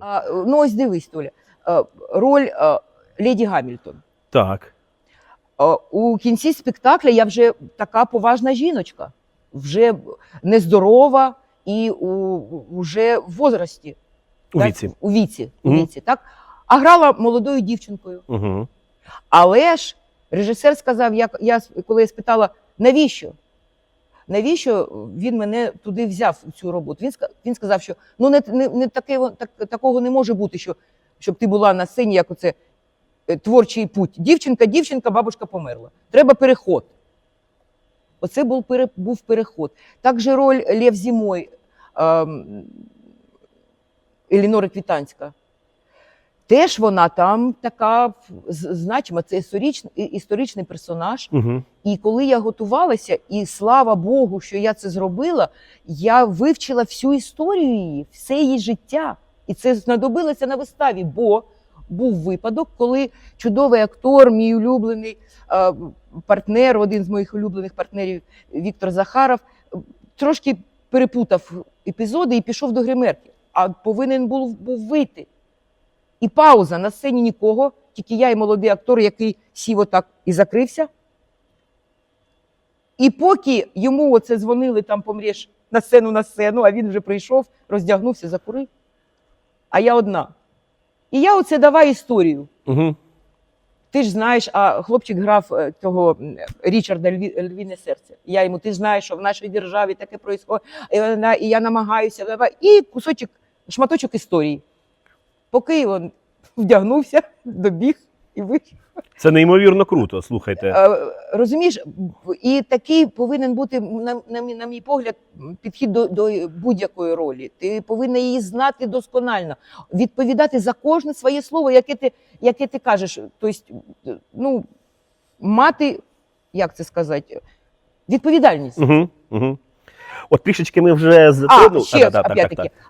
А, ну, ось дивись, Толя. Е, Роль е, Леді Гамільтон. Так. Е, У кінці спектакля я вже така поважна жіночка, вже нездорова і у, вже в возрасті. У так? віці. У віці, у віці, так? А грала молодою дівчинкою. Угу. Але ж режисер сказав, як я коли я спитала, навіщо? Навіщо він мене туди взяв у цю роботу? Він він сказав, що ну не, не, не таке, так, такого не може бути, що щоб ти була на сцені, як оце е, творчий путь. Дівчинка, дівчинка, бабушка померла. Треба переход. Оце був, пере, був переход. Так же роль Лев Зімой, Елінори Квітанська. Теж вона там така значима, це історичний, історичний персонаж. Угу. І коли я готувалася, і слава Богу, що я це зробила, я вивчила всю історію її, все її життя. І це знадобилося на виставі, бо був випадок, коли чудовий актор, мій улюблений е, партнер, один з моїх улюблених партнерів Віктор Захаров, трошки перепутав епізоди і пішов до гримерки, а повинен був, був вийти. І пауза на сцені нікого, тільки я і молодий актор, який сів отак і закрився. І поки йому оце дзвонили там помрєш на сцену на сцену, а він вже прийшов, роздягнувся, закурив. А я одна. І я оце давай історію. Угу. Ти ж знаєш, а хлопчик грав е, того Річарда Льві, Львіне серце. Я йому, ти ж знаєш, що в нашій державі таке происходить, і, і я намагаюся. давай». І кусочок, шматочок історії. Поки він вдягнувся, добіг і вийшов. Це неймовірно круто. Слухайте. Е, Розумієш, і такий повинен бути, на, на, мій- на мій погляд, підхід до, до будь-якої ролі. Ти повинна її знати досконально, відповідати за кожне своє слово, яке ти, яке ти кажеш. Тобто, ну, мати, як це сказати, відповідальність. Угу. Угу. От трішечки ми вже А, затронули. ще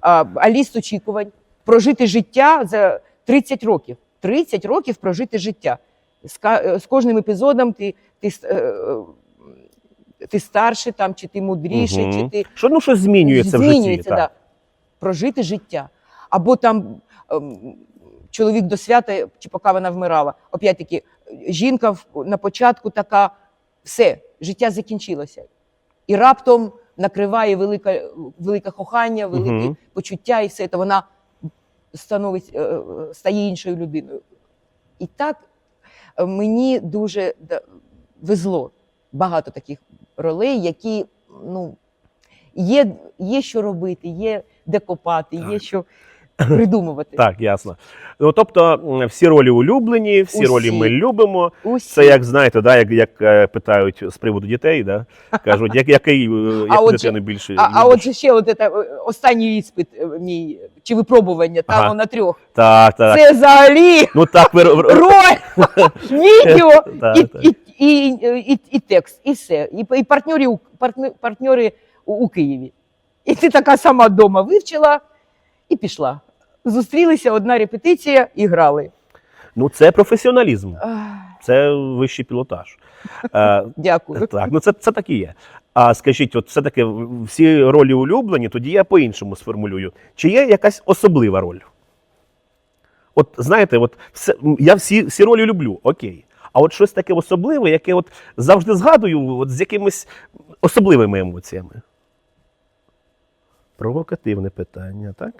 а, а ліст очікувань. Прожити життя за 30 років. 30 років прожити життя. З, е, з кожним епізодом ти, ти, е, е, ти старший там, чи ти мудріший, Мгм. чи ти Що ну щось змінюється, в житті. змінюється, да. прожити життя. Або там ем, чоловік до свята, чи поки вона вмирала. Опять-таки, жінка на початку така, все, життя закінчилося. І раптом накриває велике, велике кохання, велике Мгм. почуття, і все це вона становить, е, стає іншою людиною. І так е, мені дуже везло багато таких ролей, які ну, є, є що робити, є де копати, є що придумувати. Так, ясно. Ну тобто всі ролі улюблені, всі Усі. ролі ми любимо. Усі. Це як знаєте, да, як, як е, питають з приводу дітей, да? кажуть, як, який, е, яку отже- дитину більше. А, а любиш? от ще от це, е, останній іспит мій, чи випробування, там Ага. на трьох. Так, так. Це взагалі Ну так, ви, роль, відео Так, і, так. і, і, і, і текст, і все. І, і партнери, партнери у, у Києві. І ти така сама вдома вивчила і пішла. Зустрілися, одна репетиція і грали. ну це професіоналізм, це вищий пілотаж. Е, Дякую. Так, ну це, це так і є. А скажіть, от все-таки всі ролі улюблені, тоді я по-іншому сформулюю. Чи є якась особлива роль? От знаєте, от все, я всі, всі ролі люблю, окей. А от щось таке особливе, яке от завжди згадую от з якимись особливими емоціями. Провокативне питання, так?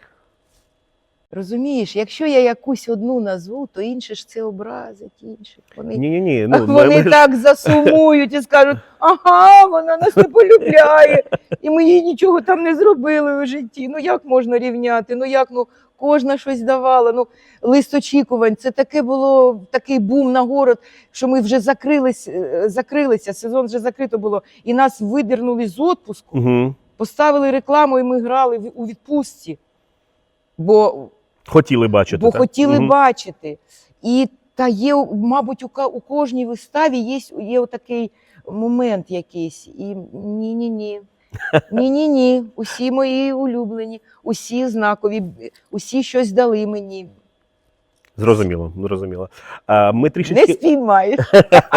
Розумієш, якщо я якусь одну назву, то інші ж це образять інших. Вони, Ні, ні, ні. Ну, вони ми так засумують і скажуть, ага, вона нас не полюбляє, і ми їй нічого там не зробили у житті. Ну як можна рівняти? Ну як ну кожна щось давала? Ну лист очікувань. Це таке було такий бум на город, що ми вже закрились, е, закрилися. Сезон вже закрито було, і нас видернули з отпуску. Угу. Поставили рекламу, і ми грали у відпустці. Бо Хотіли бачити. бо так? хотіли угу. бачити. І та є, мабуть, у, у кожній виставі є, є такий момент якийсь. І ні-ні-ні. Ні-ні-ні. Усі мої улюблені, усі знакові, усі щось дали мені. Зрозуміло, зрозуміло. Е, Ми Не трішечки спіймаєш.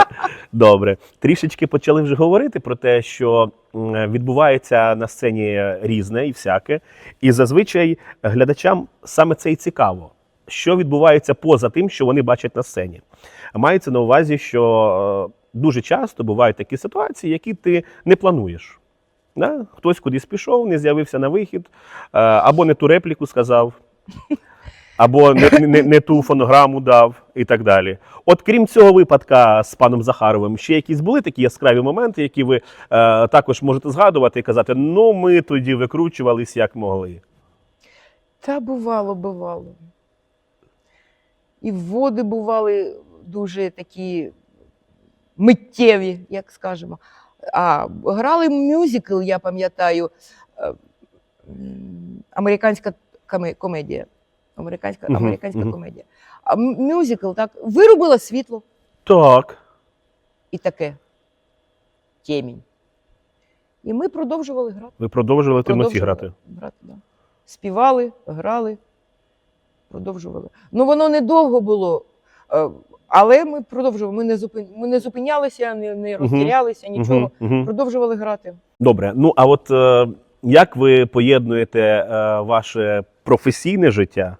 добре. Трішечки почали вже говорити про те, що відбувається на сцені різне і всяке. І зазвичай глядачам саме це і цікаво, що відбувається поза тим, що вони бачать на сцені. Мається на увазі, що е, дуже часто бувають такі ситуації, які ти не плануєш. Да? Хтось кудись пішов, не з'явився на вихід, е, або не ту репліку сказав, або не, не, не ту фонограму дав, і так далі. От крім цього випадка з паном Захаровим, ще якісь були такі яскраві моменти, які ви е, також можете згадувати і казати: ну, ми тоді викручувались як могли. Та бувало, бувало. І вводи бували дуже такі миттєві, як скажемо. А грали мюзикл, я пам'ятаю, е, американська комедія. Американська, Мгм, американська мгм. комедія. А м- мюзикл так вирубила світло Так. і таке. Темінь. І ми продовжували грати. Ви продовжували в темноті Продовжували грати. грати да. Співали, грали, продовжували. Ну, воно недовго було, е, але ми продовжували. Ми не, зупин... ми не зупинялися, не, не Мгм. розтірялися, нічого. Мгм, мгм. Продовжували грати. Добре. Ну а от е, як ви поєднуєте е, ваше професійне життя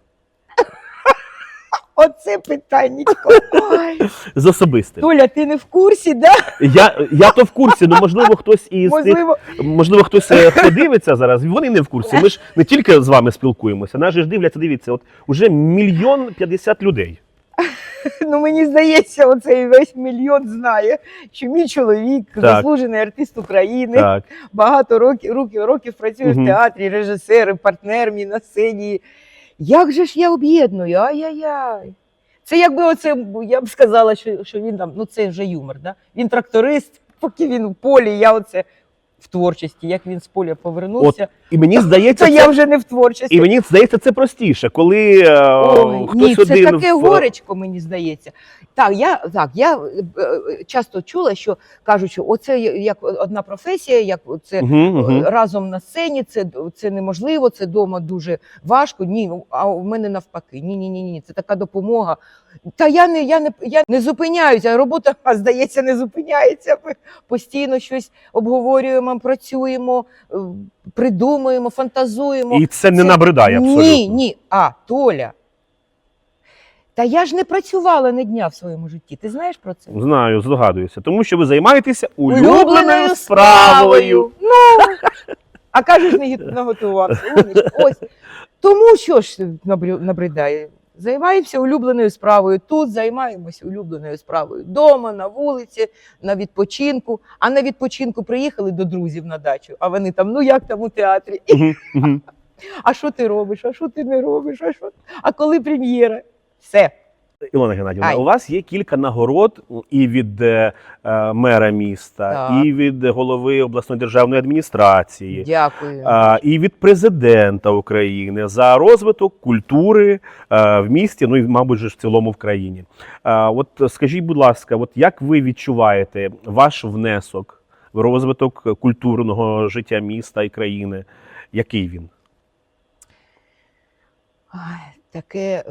Оце питання. З особистим? Толя, ти не в курсі, да? Я, я то в курсі, ну можливо, хтось із тих, Можливо, можливо, хтось е, подивиться зараз. Вони не в курсі. Ми ж не тільки з вами спілкуємося. Нас же ж дивляться. Дивіться, от уже мільйон п'ятдесят людей. ну мені здається, оцей весь мільйон знає, що мій чоловік Так. заслужений артист України. Так. багато років, років, років працюю Мгм. в театрі, режисер, партнер мій на сцені. Як же ж я об'єдную? Ай-яй-яй. Це якби оце, я б сказала, що, що він там, ну це вже юмор, да? він тракторист, поки він в полі, я оце в творчості, як він з поля повернувся, І мені здається, це, я вже не в творчості. і мені здається, це простіше, коли е, Ой, хтось ні, це таке в- горечко, мені здається. Так, я, так, я е, е, часто чула, що кажуть, що оце як одна професія, як це Мгм, мгм. разом на сцені, це, це неможливо, це вдома дуже важко. Ні, а у мене навпаки. Ні, ні, ні, ні, це така допомога. Та я не, я не, я не зупиняюся, робота, здається, не зупиняється. Ми постійно щось обговорюємо, працюємо, придумуємо, фантазуємо. І це не набридає абсолютно. Ні, ні. А, Толя. Та я ж не працювала не дня в своєму житті. Ти знаєш про це? Знаю, здогадуюся. Тому що ви займаєтеся улюбленою справою. Ну, а кажеш, не. Умніч. Ось. Тому що ж набридає? Займаємося улюбленою справою. Тут займаємося улюбленою справою. Дома, на вулиці, на відпочинку. А на відпочинку приїхали до друзів на дачу, а вони там, ну як там у театрі? А що ти робиш? А що ти не робиш? А, що? а коли прем'єра? Все. Ілона Геннадівна, Ай. у вас є кілька нагород і від е, е, мера міста, Так. і від голови обласної державної адміністрації, Дякую. а, і від президента України за розвиток культури е, в місті, ну і, мабуть, ж в цілому в країні. А, От скажіть, будь ласка, от як ви відчуваєте ваш внесок в розвиток культурного життя міста і країни? Який він? Ай, таке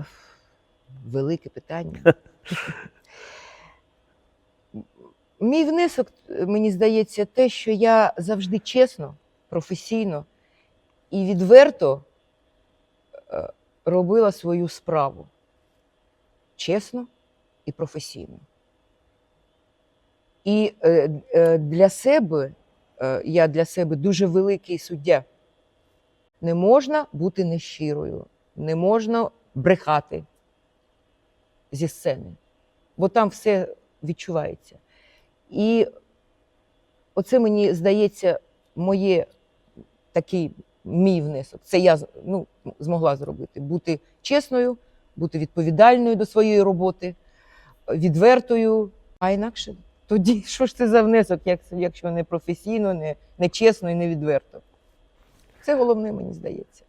велике питання. Мій внесок, мені здається, те, що я завжди чесно, професійно і відверто е, робила свою справу. Чесно і професійно. І е, е, для себе, я для себе дуже великий суддя. Не можна бути нещирою, не можна брехати зі сцени, бо там все відчувається. І оце мені здається, моє такий мій внесок. Це я ну, змогла зробити. Бути чесною, бути відповідальною до своєї роботи, відвертою, а інакше. Тоді що ж це за внесок, якщо не професійно, не, не чесно і не відверто? Це головне, мені здається.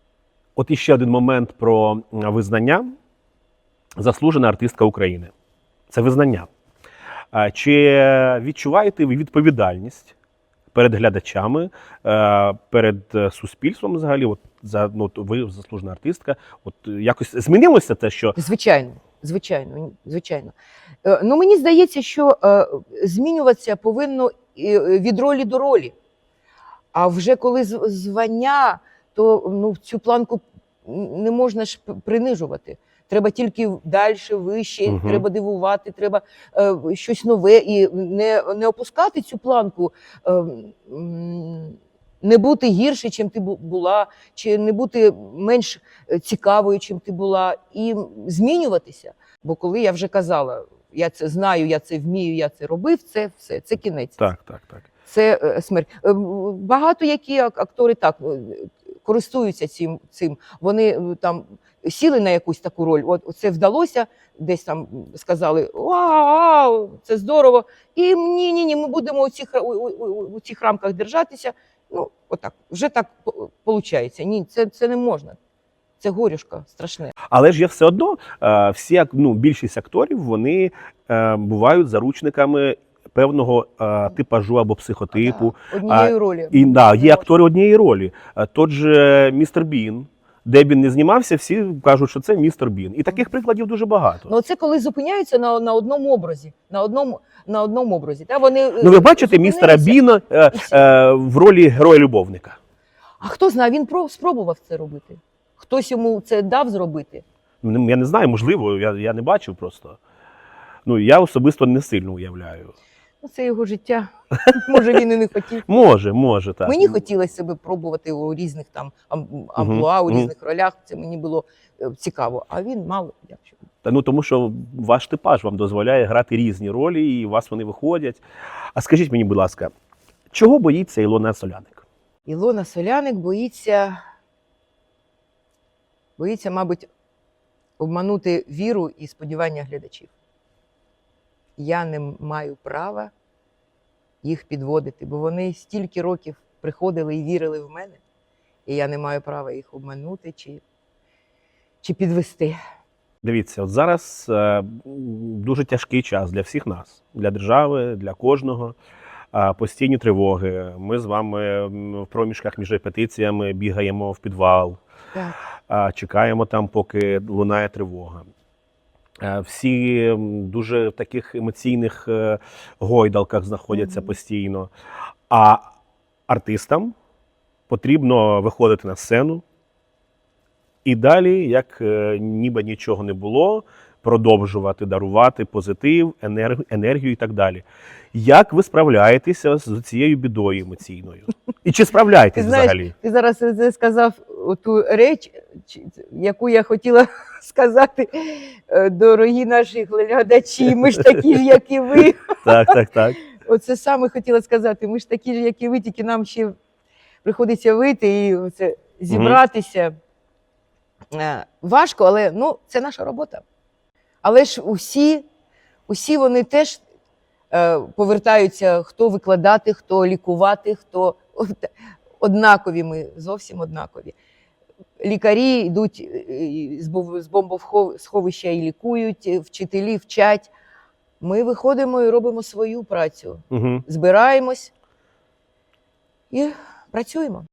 От іще один момент про визнання. Заслужена артистка України. Це визнання. Чи відчуваєте ви відповідальність перед глядачами, е, перед е, суспільством взагалі? От за ну, ви заслужена артистка. От якось змінилося те, що Звичайно, Звичайно, звичайно. Е, Ну, мені здається, що змінюватися повинно від ролі до ролі. А вже коли звання, то ну, цю планку не можна ж принижувати. Треба тільки далі, вище, Мгм. треба дивувати, треба е, щось нове і не, не опускати цю планку, е, не бути гірше, чим ти бу- була, чи не бути менш цікавою, чим ти була, і змінюватися. Бо коли я вже казала, я це знаю, я це вмію, я це робив, це все, це кінець. Так, так, так. Це е, смерть. Е, Багато які актори так е, користуються цим. цим. Вони там сіли на якусь таку роль. От це вдалося, десь там сказали: Вау, це здорово! І ні, ні, ні, ми будемо у цих, у, у, у- цих рамках держатися. Ну, отак, вже так виходить. Ні, це, це не можна. Це горюшка страшне. Але ж є все одно, е, всі ну, більшість акторів вони е, бувають заручниками певного е, типажу або психотипу. Да, Однією ролі. І да, є актори однієї ролі. Тот же містер Бін, де б він не знімався, всі кажуть, що це містер Бін. І таких прикладів дуже багато. Ну, це коли зупиняються на, на одному образі. На одному, на одному образі. Та вони, Ну, ви бачите містера. Біна е, е, в ролі героя-любовника. А хто знає, він про- спробував це робити. Хтось йому це дав зробити. Ну, Я не знаю, можливо, я, я не бачив просто. Ну, я особисто не сильно уявляю. Це його життя. Може, він і не хотів. Може, може, так. Мені хотілося себе пробувати у різних там амплуа, у різних ролях. Це мені було е, цікаво. А він мало як що. Та ну тому що ваш типаж вам дозволяє грати різні ролі, і у вас вони виходять. А скажіть мені, будь ласка, чого боїться Ілона Соляник? Ілона Соляник боїться, боїться, мабуть, обманути віру і сподівання глядачів. Я не маю права їх підводити, бо вони стільки років приходили і вірили в мене, і я не маю права їх обманути чи, чи підвести. Дивіться, от зараз е, дуже тяжкий час для всіх нас, для держави, для кожного. А, Постійні тривоги. Ми з вами в проміжках між репетиціями бігаємо в підвал, Так. а, чекаємо там, поки лунає тривога. Е, Всі дуже в таких емоційних е, гойдалках знаходяться постійно. А артистам потрібно виходити на сцену і далі, як е, ніби нічого не було, продовжувати дарувати позитив, енергію і так далі. Як ви справляєтеся з цією бідою емоційною? І чи справляєтесь Ти знаєш, взагалі? Ти зараз сказав ту реч, яку я хотіла сказати, Е, дорогі наші глядачі, ми ж такі ж, як і ви. Так, так, так. Оце саме хотіла сказати. Ми ж такі ж, як і ви, тільки нам ще приходиться вийти і оце, зібратися. Е, Важко, але ну, це наша робота. Але ж усі, усі вони теж е, повертаються, хто викладати, хто лікувати, хто однакові ми, зовсім однакові. Лікарі йдуть е, з бом- з бомбосховища і лікують, е, вчителі вчать. Ми виходимо і робимо свою працю Угу. збираємось і працюємо.